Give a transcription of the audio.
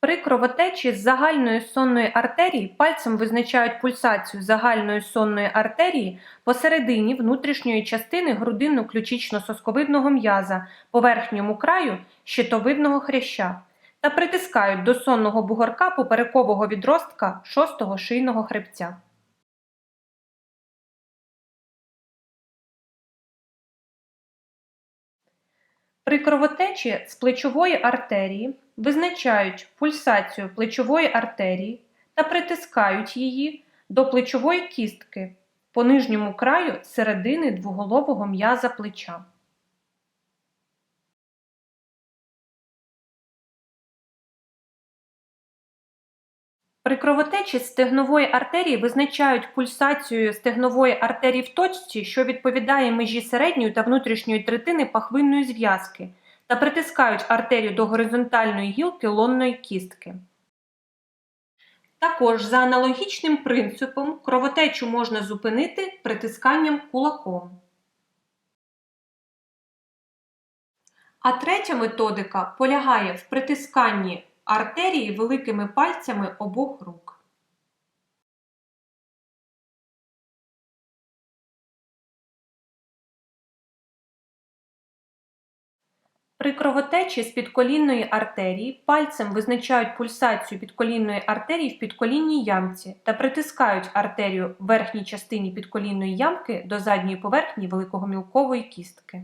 При кровотечі з загальної сонної артерії пальцем визначають пульсацію загальної сонної артерії посередині внутрішньої частини грудинно-ключично-сосковидного м'яза по верхньому краю щитовидного хряща та притискають до сонного бугорка поперекового відростка шостого шийного хребця. При кровотечі з плечової артерії визначають пульсацію плечової артерії та притискають її до плечової кістки по нижньому краю середини двоголового м'яза плеча. При кровотечі стегнової артерії визначають пульсацію стегнової артерії в точці, що відповідає межі середньої та внутрішньої третини пахвинної зв'язки, та притискають артерію до горизонтальної гілки лонної кістки. Також за аналогічним принципом кровотечу можна зупинити притисканням кулаком. А третя методика полягає в притисканні артерії великими пальцями обох рук. При кровотечі з підколінної артерії пальцем визначають пульсацію підколінної артерії в підколінній ямці та притискають артерію в верхній частині підколінної ямки до задньої поверхні великогомілкової кістки.